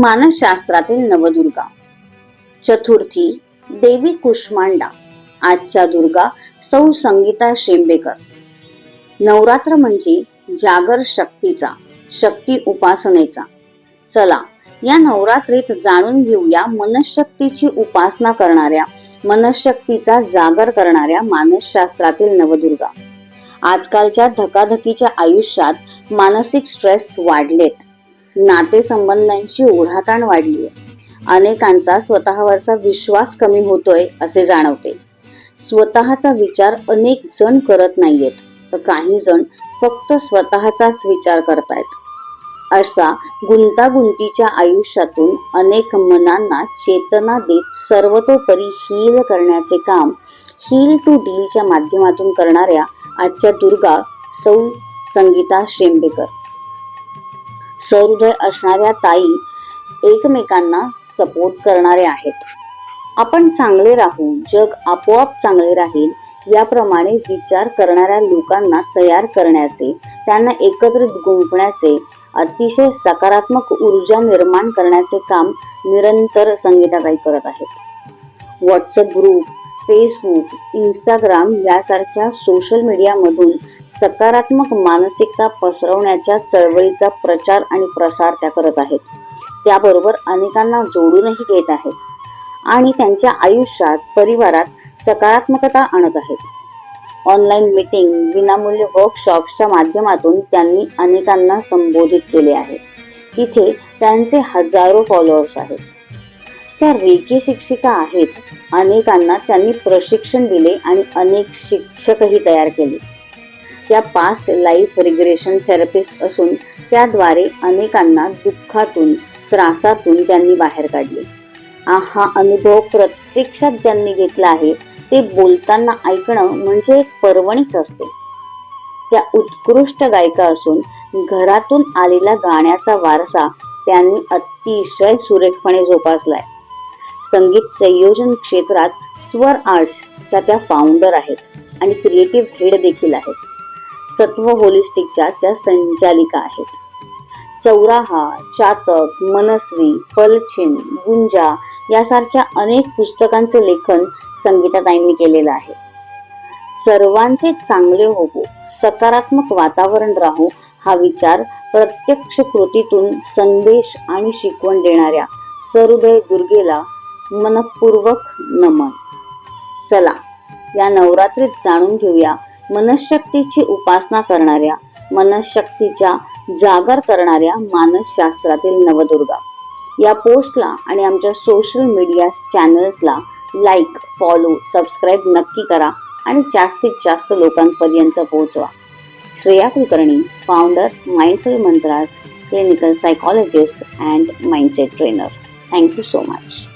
मानसशास्त्रातील नवदुर्गा. चतुर्थी देवी कुष्मांडा. आजच्या दुर्गा सौ संगीता शेंबेकर. नवरात्र म्हणजे जागर शक्तीचा शक्ती उपासनेचा. चला या नवरात्रीत जाणून घेऊया मनशक्तीची उपासना करणाऱ्या मनशक्तीचा जागर करणाऱ्या मानसशास्त्रातील नवदुर्गा. आजकालच्या धकाधकीच्या आयुष्यात मानसिक स्ट्रेस वाढलेत. नातेसंबंधांची ओढाताण वाढली आहे अनेकांचा स्वतःवरचा विश्वास कमी होतोय असे जाणवते. स्वतःचा विचार अनेक जण करत नाहीयेत तर काही जण फक्त स्वतःचाच विचार करतायत. अशा गुंतागुंतीच्या आयुष्यातून अनेक मनांना चेतना देत सर्वतोपरी हील करण्याचे काम हील टू डीलच्या माध्यमातून करणाऱ्या आजच्या दुर्गा सौ संगीता शेंबेकर. सहृदय असणाऱ्या ताई एकमेकांना सपोर्ट करणारे आहेत. आपण चांगले राहू जग आपोआप चांगले राहील याप्रमाणे विचार करणाऱ्या लोकांना तयार करण्याचे त्यांना एकत्रित गुंफण्याचे अतिशय सकारात्मक ऊर्जा निर्माण करण्याचे काम निरंतर संगीताताई करत आहेत. व्हॉट्सअप ग्रुप फेसबुक इंस्टाग्राम यासारख्या सोशल मीडियामधून सकारात्मक मानसिकता पसरवण्याच्या चळवळीचा प्रचार आणि प्रसार त्या करत आहेत. त्याबरोबर अनेकांना जोडूनही घेत आहेत आणि त्यांच्या आयुष्यात परिवारात सकारात्मकता आणत आहेत. ऑनलाईन मीटिंग विनामूल्य वर्कशॉप्सच्या माध्यमातून त्यांनी अनेकांना संबोधित केले आहे. तिथे त्यांचे हजारो फॉलोअर्स आहेत. त्या रेकी शिक्षिका आहेत. अनेकांना त्यांनी प्रशिक्षण दिले आणि अनेक शिक्षकही तयार केले. त्या पास्ट लाईफ रिग्रेशन थेरपिस्ट असून त्याद्वारे अनेकांना दुःखातून त्रासातून त्यांनी बाहेर काढले. हा अनुभव प्रत्यक्षात ज्यांनी घेतला आहे ते बोलताना ऐकणं म्हणजे एक पर्वणीच असते. त्या उत्कृष्ट गायिका असून घरातून आलेला गाण्याचा वारसा त्यांनी अतिशय सुरेखपणे जोपासलाय. संगीत संयोजन क्षेत्रात स्वर आर्ट्सच्या त्या फाउंडर आहेत आणि क्रिएटिव्ह हेड देखील आहेत. सत्व होलिस्टिकच्या त्या संचालिका आहेत. चौराहा चातक मनस्वी पलछिन गुंजा यासारख्या अनेक पुस्तकांचे लेखन संगीताताईंनी केलेलं आहे. सर्वांचे चांगले होवो सकारात्मक वातावरण राहू हा विचार प्रत्यक्ष कृतीतून संदेश आणि शिकवण देणाऱ्या सरुदय दुर्गेला मनपूर्वक नमन. चला या नवरात्रीत जाणून घेऊया मनशक्तीची उपासना करणाऱ्या मनशक्तीच्या जागर करणाऱ्या मानसशास्त्रातील नवदुर्गा. या पोस्टला आणि आमच्या सोशल मीडिया चॅनल्सला लाईक फॉलो सबस्क्राईब नक्की करा आणि जास्तीत जास्त लोकांपर्यंत पोहोचवा. Shreya Kulkarni founder mindful mantras clinical psychologist and mindset trainer thank you so much